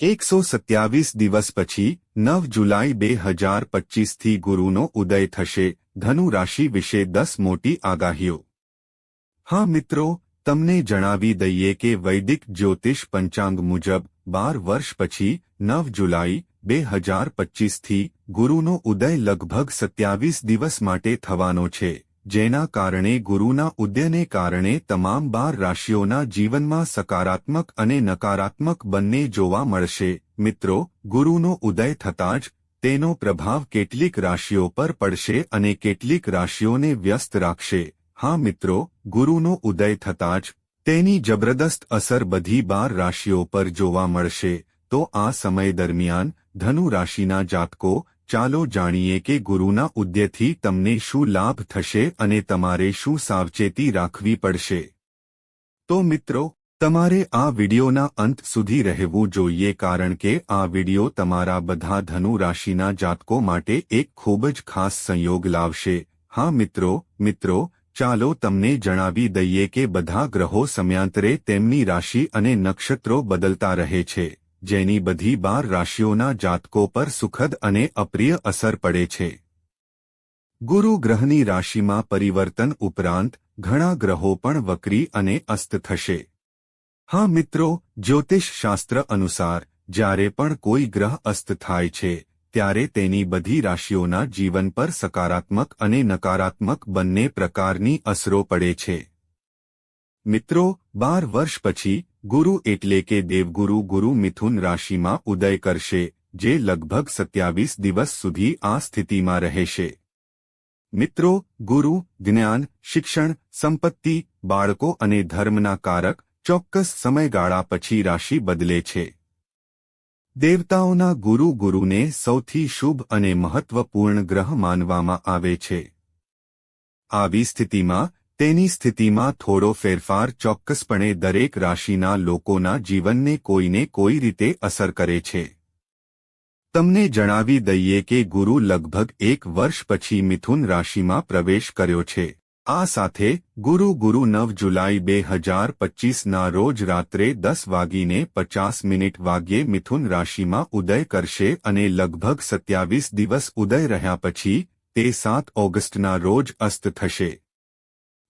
એકસો સત્યાવીસ દિવસ પછી, નવ જુલાઈ બે હજાર પચીસથી ગુરુનો ઉદય થશે, ધનુ રાશિ વિશે દસ મોટી આગાહીઓ. હા મિત્રો, તમને જણાવી દઈએ કે વૈદિક જ્યોતિષ પંચાંગ મુજબ, બાર વર્ષ પછી, નવ જુલાઈ બે હજાર પચીસથી ગુરુનો ઉદય લગભગ સત્યાવીસ દિવસ માટે થવાનો છે. જેના કારણે ગુરુના ઉદયને કારણે તમામ બાર રાશિઓના જીવનમાં સકારાત્મક અને નકારાત્મક બંને જોવા મળશે. મિત્રો, ગુરુનો ઉદય થતાં જ તેનો પ્રભાવ કેટલીક રાશિઓ પર પડશે અને કેટલીક રાશિઓને વ્યસ્ત રાખશે. હા મિત્રો, ગુરુનો ઉદય થતાં જ તેની જબરદસ્ત અસર બધી બાર રાશિઓ પર જોવા મળશે. તો આ સમય દરમિયાન ધનુ રાશિના જાતકો ચાલો જાણીએ કે ગુરુના ઉદ્યથી તમને શું લાભ થશે અને તમારે શું સાવચેતી રાખવી પડશે. તો મિત્રો, તમારે આ વિડિયોના અંત સુધી રહેવું જોઈએ કારણ કે આ વિડિયો તમારા બધા ધનુ રાશિના જાતકો માટે એક ખૂબ જ ખાસ સંયોગ લાવશે. હા મિત્રો મિત્રો, ચાલો તમને જણાવી દઈએ કે બધા ગ્રહો સમયાંતરે તેમની રાશિ અને નક્ષત્રો બદલતા રહે છે. જેની બધી બાર રાશિઓના જાતકો પર સુખદ અને અપ્રિય અસર પડે છે. ગુરુ ગ્રહની રાશિમાં પરિવર્તન ઉપરાંત ઘણા ગ્રહો પણ વક્રી અને અસ્ત થશે. હા મિત્રો, જ્યોતિષ શાસ્ત્ર અનુસાર, જ્યારે પણ કોઈ ગ્રહ અસ્ત થાય છે, ત્યારે તેની બધી રાશિઓના જીવન પર સકારાત્મક અને નકારાત્મક બંને પ્રકારની અસરો પડે છે. મિત્રો, બાર વર્ષ પછી ગુરુ એટલે કે દેવગુરુ ગુરુ મિથુન રાશિમાં ઉદય કરશે, જે લગભગ સત્યાવીસ દિવસ સુધી આ સ્થિતિમાં રહેશે. મિત્રો, ગુરુ, જ્ઞાન, શિક્ષણ, સંપત્તિ, બાળકો અને ધર્મના કારક ચોક્કસ સમયગાળા પછી રાશિ બદલે છે. દેવતાઓના ગુરુ ગુરુને સૌથી શુભ અને મહત્વપૂર્ણ ગ્રહ માનવામાં આવે છે. આવી સ્થિતિમાં તેની સ્થિતિમાં થોડો ફેરફાર ચોક્કસપણે દરેક રાશિના લોકોના જીવનને કોઈને કોઈ રીતે અસર કરે છે. તમને જણાવી દઈએ કે ગુરુ લગભગ એક વર્ષ પછી મિથુન રાશિમાં પ્રવેશ કર્યો છે. આ સાથે, ગુરુ ગુરુ નવ જુલાઈ બે હજાર પચીસના રોજ રાત્રે દસ વાગીને પચાસ મિનિટ વાગ્યે મિથુન રાશિમાં ઉદય કરશે અને લગભગ સત્યાવીસ દિવસ ઉદય રહ્યા પછી, તે સાત ઓગસ્ટના રોજ અસ્ત થશે.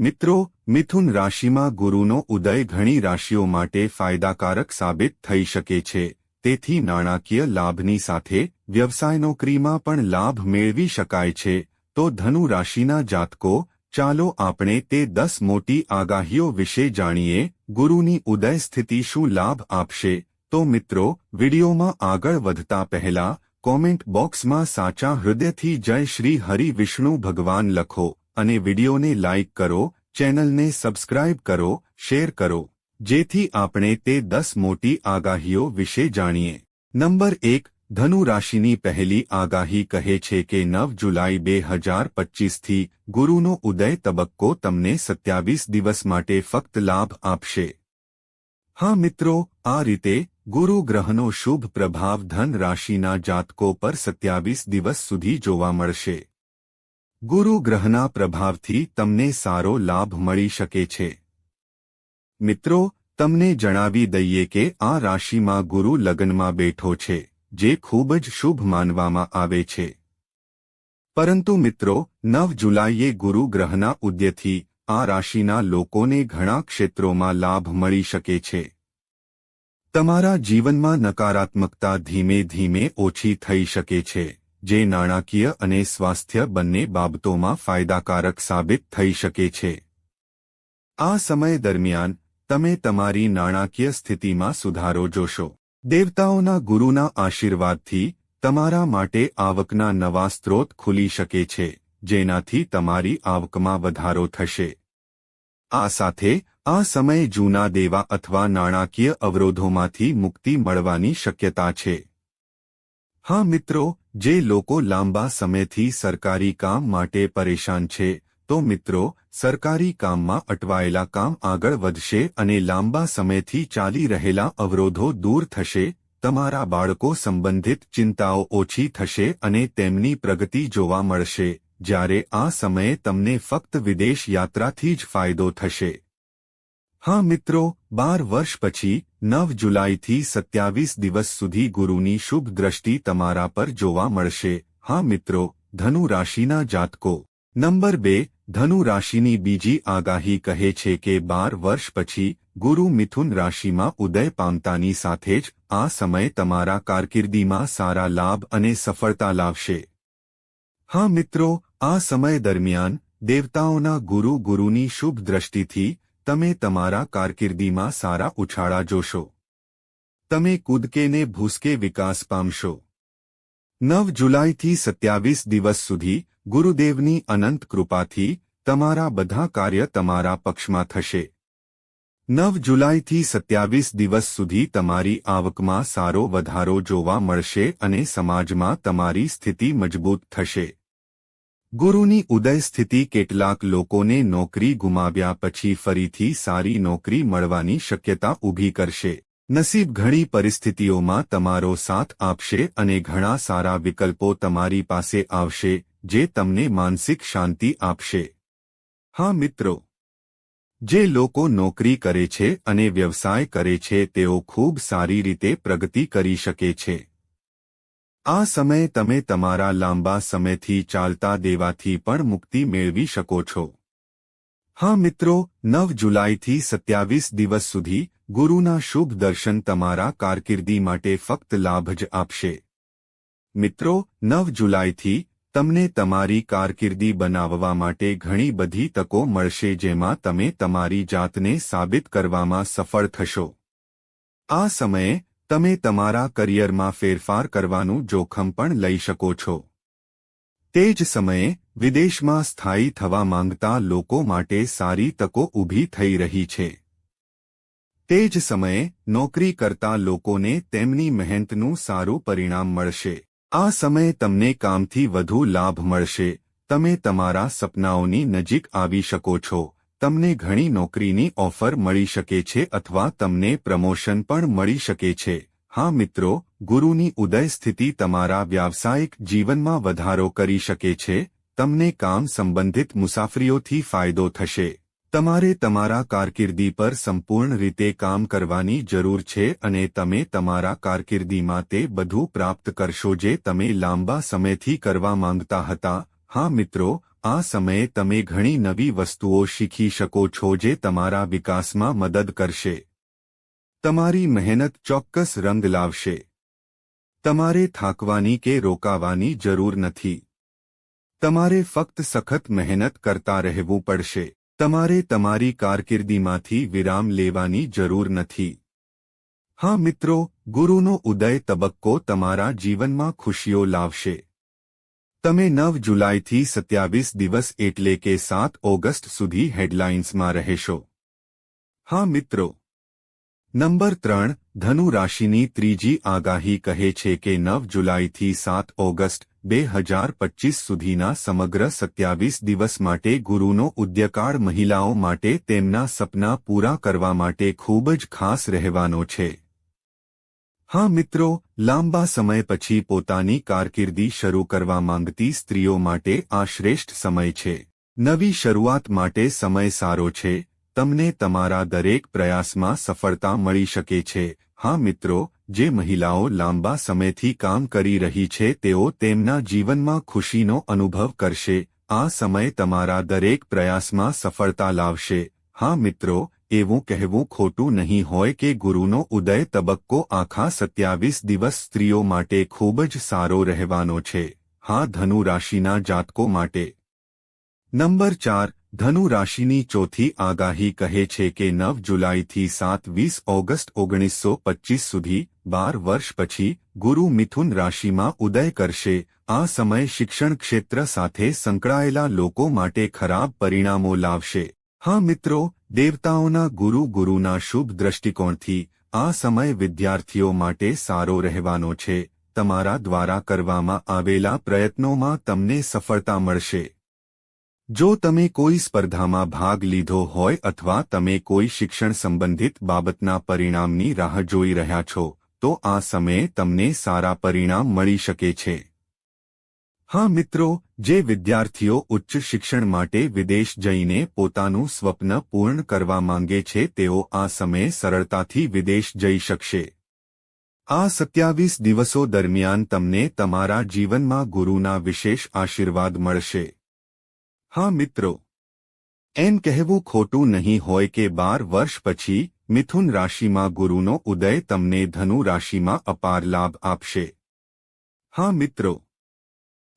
મિત્રો, મિથુન રાશિમાં ગુરુનો ઉદય ઘણી રાશિઓ માટે ફાયદાકારક સાબિત થઈ શકે છે. તેથી નાણાકીય લાભની સાથે વ્યવસાય નોકરીમાં પણ લાભ મેળવી શકાય છે. તો ધનુ રાશિના જાતકો, ચાલો આપણે તે દસ મોટી આગાહીઓ વિશે જાણીએ. ગુરુની ઉદય સ્થિતિ શું લાભ આપશે? તો મિત્રો, વિડીયોમાં આગળ વધતા પહેલા કોમેન્ટ બોક્સમાં સાચા હૃદયથી જય શ્રી હરિ વિષ્ણુ ભગવાન લખો. અને વિડીયોને લાઇક કરો, ચેનલને સબસ્ક્રાઇબ કરો, શેર કરો, જેથી આપણે તે દસ મોટી આગાહીઓ વિશે જાણીએ. નંબર એક, ધનુ રાશિની પહેલી આગાહી કહે છે કે નવ જુલાઈ બે હજાર પચીસથી ગુરુનો ઉદય તબક્કો તમને સત્યાવીસ દિવસ માટે ફક્ત લાભ આપશે. હા મિત્રો, આ રીતે ગુરુ ગ્રહનો શુભ પ્રભાવ ધન રાશિના જાતકો પર સત્યાવીસ દિવસ સુધી જોવા મળશે. ગુરુ ગ્રહના પ્રભાવથી તમને સારો લાભ મળી શકે છે. મિત્રો, તમને જણાવી દઈએ કે આ રાશિમાં ગુરુ લગ્નમાં બેઠો છે, જે ખૂબ જ શુભ માનવામાં આવે છે. પરંતુ મિત્રો, નવ જુલાઈએ ગુરુ ગ્રહના ઉદ્યથી આ રાશિના લોકોને ઘણા ક્ષેત્રોમાં લાભ મળી શકે છે. તમારા જીવનમાં નકારાત્મકતા ધીમે ધીમે ઓછી થઈ શકે છે. જે નાણાકીય અને સ્વાસ્થ્ય બંને બાબતોમાં ફાયદાકારક સાબિત થઈ શકે છે. આ સમય દરમિયાન, તમે તમારી નાણાકીય સ્થિતિમાં સુધારો જોશો. દેવતાઓના ગુરુના આશીર્વાદથી, તમારા માટે આવકના નવા સ્ત્રોત ખુલી શકે છે, જેનાથી તમારી આવકમાં વધારો થશે. આ સાથે, આ સમયે જૂના દેવા અથવા નાણાકીય અવરોધોમાંથી મુક્તિ મળવાની શક્યતા છે. હા મિત્રો જે લોકો લાંબા સમયથી સરકારી કામ માટે પરેશાન છે, તો મિત્રો, સરકારી કામમાં અટવાયેલા કામ આગળ વધશે અને લાંબા સમયથી ચાલી રહેલા અવરોધો દૂર થશે, તમારા બાળકો સંબંધિત ચિંતાઓ ઓછી થશે અને તેમની પ્રગતિ જોવા મળશે, જ્યારે આ સમયે તમને ફક્ત વિદેશ યાત્રાથી જ ફાયદો થશે. હા મિત્રો, બાર વર્ષ પછી, નવ જુલાઈથી સત્યાવીસ દિવસ સુધી ગુરુની શુભ દ્રષ્ટિ તમારા પર જોવા મળશે. હા મિત્રો, ધનુ રાશિના જાતકો. નંબર બે, ધનુ રાશિની બીજી આગાહી કહે છે કે બાર વર્ષ પછી, ગુરુ મિથુન રાશિમાં ઉદય પામતાની સાથે જ, આ સમય તમારા કારકિર્દીમાં સારા લાભ અને સફળતા લાવશે. હા મિત્રો, આ સમય દરમિયાન, દેવતાઓના ગુરુ ગુરુની શુભ દ્રષ્ટિથી તમે તમારા કારકિર્દીમાં સારા ઉછાળા જોશો. તમે કૂદકેને ભૂસકે વિકાસ પામશો. નવ જુલાઈથી સત્યાવીસ દિવસ સુધી ગુરુદેવની અનંત કૃપાથી તમારા બધા કાર્ય તમારા પક્ષમાં થશે. નવ જુલાઈથી સત્યાવીસ દિવસ સુધી તમારી આવકમાં સારો વધારો જોવા મળશે અને સમાજમાં તમારી સ્થિતિ મજબૂત થશે. ગુરુની ઉદય સ્થિતિ કેટલાક લોકોને નોકરી ગુમાવ્યા પછી ફરીથી સારી નોકરી મળવાની શક્યતા ઊભી કરશે. નસીબ ઘણી પરિસ્થિતિઓમાં તમારો સાથ આપશે અને ઘણા સારા વિકલ્પો તમારી પાસે આવશે, જે તમને માનસિક શાંતિ આપશે. હા મિત્રો. જે લોકો નોકરી કરે છે અને વ્યવસાય કરે છે, તેઓ ખૂબ સારી રીતે પ્રગતિ કરી શકે છે. આ સમયે તમે તમારા લાંબા સમયથી ચાલતા દેવાથી પણ મુક્તિ મેળવી શકો છો. હા મિત્રો, નવ જુલાઈથી સત્યાવીસ દિવસ સુધી ગુરુના શુભ દર્શન તમારા કારકિર્દી માટે ફક્ત લાભ જ આપશે. મિત્રો, નવ જુલાઈથી તમને તમારી કારકિર્દી બનાવવા માટે ઘણી બધી તકો મળશે જેમાં તમે તમારી જાતને સાબિત કરવામાં સફળ થશો. આ સમયે તમે તમારા કરિયરમાં ફેરફાર કરવાનું જોખમ પણ લઈ શકો છો. તે જ સમયે, વિદેશમાં સ્થાયી થવા માંગતા લોકો માટે સારી તકો ઊભી થઈ રહી છે. તે જ સમયે, નોકરી કરતા લોકોને તેમની મહેનતનું સારું પરિણામ મળશે. આ સમયે તમને કામથી વધુ લાભ મળશે. તમે તમારા સપનાઓની નજીક આવી શકો છો. તમને ઘણી નોકરીની ઓફર મળી શકે છે અથવા તમને પ્રમોશન પણ મળી શકે છે. હા મિત્રો, ગુરુની ઉદય સ્થિતિ તમારા વ્યાવસાયિક જીવનમાં વધારો કરી શકે છે. તમને કામ સંબંધિત મુસાફરીઓથી ફાયદો થશે. તમારે તમારા કારકિર્દી પર સંપૂર્ણ રીતે કામ કરવાની જરૂર છે અને તમે તમારા કારકિર્દીમાં તે બધું પ્રાપ્ત કરશો જે તમે લાંબા સમયથી કરવા માંગતા હતા. હા મિત્રો આ સમયે તમે ઘણી નવી વસ્તુઓ શીખી શકો છો જે તમારા વિકાસમાં મદદ કરશે. તમારી મહેનત ચોક્કસ રંગ લાવશે. તમારે થાકવાની કે રોકાવાની જરૂર નથી. તમારે ફક્ત સખત મહેનત કરતા રહેવું પડશે. તમારે તમારી કારકિર્દીમાંથી વિરામ લેવાની જરૂર નથી. હા મિત્રો, ગુરુનો ઉદય તબક્કો તમારા જીવનમાં ખુશીઓ લાવશે. તમે નવ જુલાઈથી સત્યાવીસ દિવસ એટલે કે સાત ઓગસ્ટ સુધી હેડલાઇન્સમાં રહેશો. હા મિત્રો. નંબર ત્રણ, ધનુ રાશિની ત્રીજી આગાહી કહે છે કે નવ જુલાઈથી સાત ઓગસ્ટ, બે હજાર પચીસ સુધીના સમગ્ર સત્યાવીસ દિવસ માટે ગુરુનો ઉદ્યકાળ મહિલાઓ માટે તેમના સપના પૂરા કરવા માટે ખૂબ જ ખાસ રહેવાનો છે. હા મિત્રો, લાંબા સમય પછી પોતાની કારકિર્દી શરૂ કરવા માંગતી સ્ત્રીઓ માટે આ શ્રેષ્ઠ સમય છે. નવી શરૂઆત માટે સમય સારો છે. તમને તમારા દરેક પ્રયાસમાં સફળતા મળી શકે છે. હા મિત્રો, જે મહિલાઓ લાંબા સમયથી કામ કરી રહી છે, તેઓ તેમના જીવનમાં ખુશીનો અનુભવ કરશે. આ સમય તમારા દરેક પ્રયાસમાં સફળતા લાવશે. હા મિત્રો એવું કહેવું ખોટું નહીં હોય કે ગુરુનો ઉદય તબક્કો આખા સત્યાવીસ દિવસ સ્ત્રીઓ માટે ખૂબ જ સારો રહેવાનો છે. હા, ધનુ રાશિના જાતકો માટે. નંબર ચાર, ધનુ રાશિની ચોથી આગાહી કહે છે કે નવ જુલાઈથી સાત વીસ ઓગસ્ટ ઓગણીસો પચ્ચીસ સુધી બાર વર્ષ પછી ગુરુ મિથુન રાશિમાં ઉદય કરશે. આ સમય શિક્ષણ ક્ષેત્ર સાથે સંકળાયેલા લોકો માટે ખરાબ પરિણામો લાવશે. હા મિત્રો દેવતાઓના ગુરુ ગુરુના શુભ દ્રષ્ટિકોણથી આ સમય વિદ્યાર્થીઓ માટે સારો રહેવાનો છે. તમારા દ્વારા કરવામાં આવેલા પ્રયત્નોમાં તમને સફળતા મળશે. જો તમે કોઈ સ્પર્ધામાં ભાગ લીધો હોય અથવા તમે કોઈ શિક્ષણ સંબંધિત બાબતના પરિણામની રાહ જોઈ રહ્યા છો, તો આ સમયે તમને સારા પરિણામ મળી શકે છે. હા મિત્રો જે વિદ્યાર્થીઓ ઉચ્ચ શિક્ષણ માટે વિદેશ જઈને પોતાનું સ્વપ્ન પૂર્ણ કરવા માંગે છે, તેઓ આ સમયે સરળતાથી વિદેશ જઈ શકશે. આ સત્યાવીસ દિવસો દરમિયાન તમને તમારા જીવનમાં ગુરુના વિશેષ આશીર્વાદ મળશે. હા મિત્રો, એમ કહેવું ખોટું નહીં હોય કે બાર વર્ષ પછી મિથુન રાશિમાં ગુરુનો ઉદય તમને ધનુ રાશિમાં અપાર લાભ આપશે. હા મિત્રો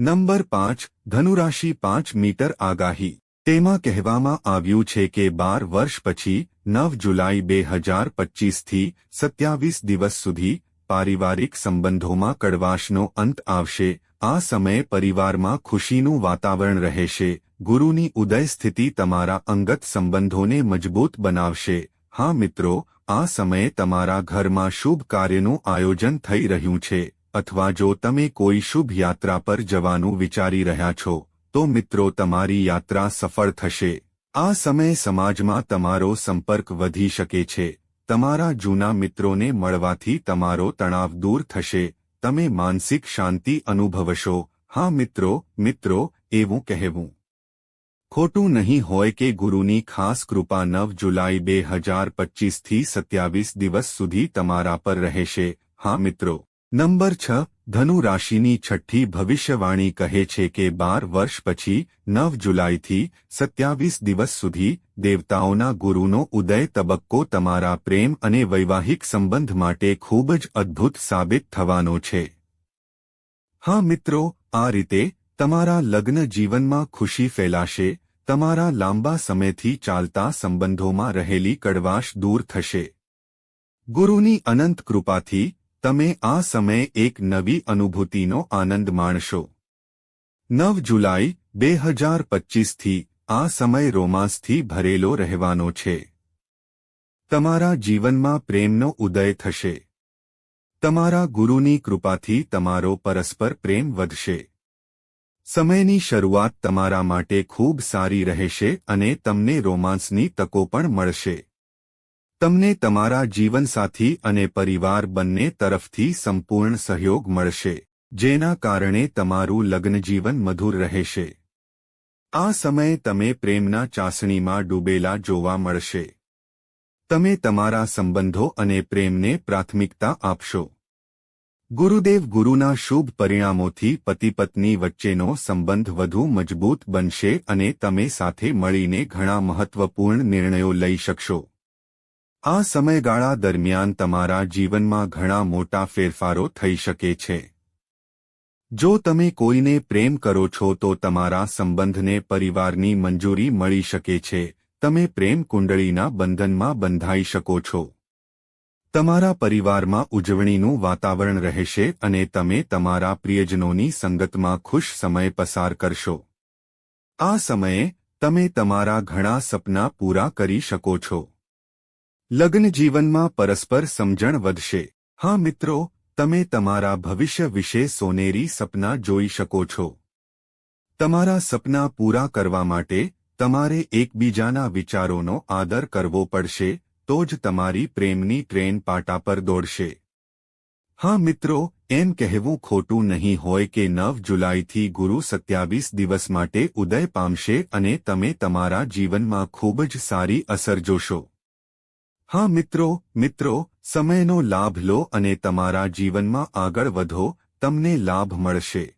નંબર પાંચ, ધનુરાશિ પાંચ મીટર આગાહી. તેમાં કહેવામાં આવ્યું છે કે બાર વર્ષ પછી, નવ જુલાઈ બે હજાર પચીસથી સત્યાવીસ દિવસ સુધી, પારિવારિક સંબંધોમાં કડવાશનો અંત આવશે. આ સમયે પરિવારમાં ખુશીનું વાતાવરણ રહેશે. ગુરુની ઉદય સ્થિતિ તમારા અંગત સંબંધોને મજબૂત બનાવશે. હા મિત્રો, આ સમયે તમારા ઘરમાં શુભ કાર્યનું આયોજન થઈ રહ્યું છે. અથવા જો તમે કોઈ શુભ યાત્રા પર જવાનું વિચારી રહ્યા છો, તો મિત્રો તમારી યાત્રા સફળ થશે. આ સમય સમાજમાં તમારો સંપર્ક વધી શકે છે. તમારા જૂના મિત્રોને મળવાથી તમારો તણાવ દૂર થશે. તમે માનસિક શાંતિ અનુભવશો. હા મિત્રો મિત્રો, એવું કહેવું. ખોટું નહીં હોય કે ગુરુની ખાસ કૃપા નવ જુલાઈ બે હજાર પચીસથી સત્યાવીસ દિવસ સુધી તમારા પર રહેશે. હા મિત્રો. નંબર છ, ધનુ રાશિની છઠ્ઠી ભવિષ્યવાણી કહે છે કે બાર વર્ષ પછી નવ જુલાઈથી સત્યાવીસ દિવસ સુધી દેવતાઓના ગુરુનો ઉદય તબક્કો તમારા પ્રેમ અને વૈવાહિક સંબંધ માટે ખૂબ જ અદ્ભુત સાબિત થવાનો છે. હા મિત્રો, આ રીતે તમારા લગ્ન જીવનમાં ખુશી ફેલાશે, તમારા લાંબા સમયથી ચાલતા સંબંધોમાં રહેલી કડવાશ દૂર થશે. ગુરુની અનંત કૃપાથી તમે આ સમયે એક નવી અનુભૂતિનો આનંદ માણશો. નવ જુલાઈ, બે હજાર પચીસથી આ સમય રોમાંસથી ભરેલો રહેવાનો છે. તમારા જીવનમાં પ્રેમનો ઉદય થશે. તમારા ગુરુની કૃપાથી તમારો પરસ્પર પ્રેમ વધશે. સમયની શરૂઆત તમારા માટે ખૂબ સારી રહેશે અને તમને રોમાન્સની તકો પણ મળશે. તમને તમારા જીવનસાથી અને પરિવાર બંને તરફથી સંપૂર્ણ સહયોગ મળશે, જેના કારણે તમારું લગ્નજીવન મધુર રહેશે. આ સમયે તમે પ્રેમના ચાસણીમાં ડૂબેલા જોવા મળશે. તમે તમારા સંબંધો અને પ્રેમને પ્રાથમિકતા આપશો. ગુરુદેવ ગુરુના શુભ પરિણામોથી પતિ પત્ની વચ્ચેનો સંબંધ વધુ મજબૂત બનશે અને તમે સાથે મળીને ઘણા મહત્વપૂર્ણ નિર્ણયો લઈ શકશો. આ સમયગાળા દરમિયાન તમારા જીવનમાં ઘણા મોટા ફેરફારો થઈ શકે છે. જો તમે કોઈને પ્રેમ કરો છો તો તમારા સંબંધને પરિવારની મંજૂરી મળી શકે છે. તમે પ્રેમ કુંડળીના બંધનમાં બંધાઈ શકો છો. તમારા પરિવારમાં ઉજવણીનું વાતાવરણ રહેશે અને તમે તમારા પ્રિયજનોની સંગતમાં ખુશ સમય પસાર કરશો. આ સમયે તમે તમારા ઘણા સપના પૂરા કરી શકો છો. લગ્ન જીવનમાં પરસ્પર સમજણ વધશે. હા મિત્રો, તમે તમારા ભવિષ્ય વિશે સોનેરી સપના જોઈ શકો છો. તમારા સપના પૂરા કરવા માટે તમારે એકબીજાના વિચારોનો આદર કરવો પડશે, તો જ તમારી પ્રેમની ટ્રેન પાટા પર દોડશે. હા મિત્રો, એમ કહેવું ખોટું નહીં હોય કે નવ જુલાઈથી ગુરુ સત્યાવીસ દિવસ માટે ઉદય પામશે અને તમે તમારા જીવનમાં ખૂબ જ સારી અસર જોશો. હા મિત્રો મિત્રો, સમયનો લાભ લો અને તમારા જીવનમાં આગળ વધો, તમને લાભ મળશે.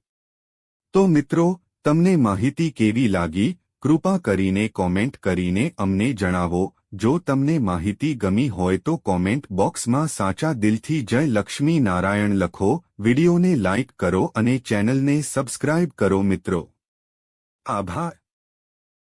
તો મિત્રો, તમને માહિતી કેવી લાગી? કૃપા કરીને કોમેન્ટ કરીને અમને જણાવો. જો તમને માહિતી ગમી હોય તો કોમેન્ટ બોક્સમાં સાચા દિલથી જય લક્ષ્મી નારાયણ લખો, વિડિયોને લાઇક કરો અને ચેનલને સબસ્ક્રાઇબ કરો મિત્રો. આભાર.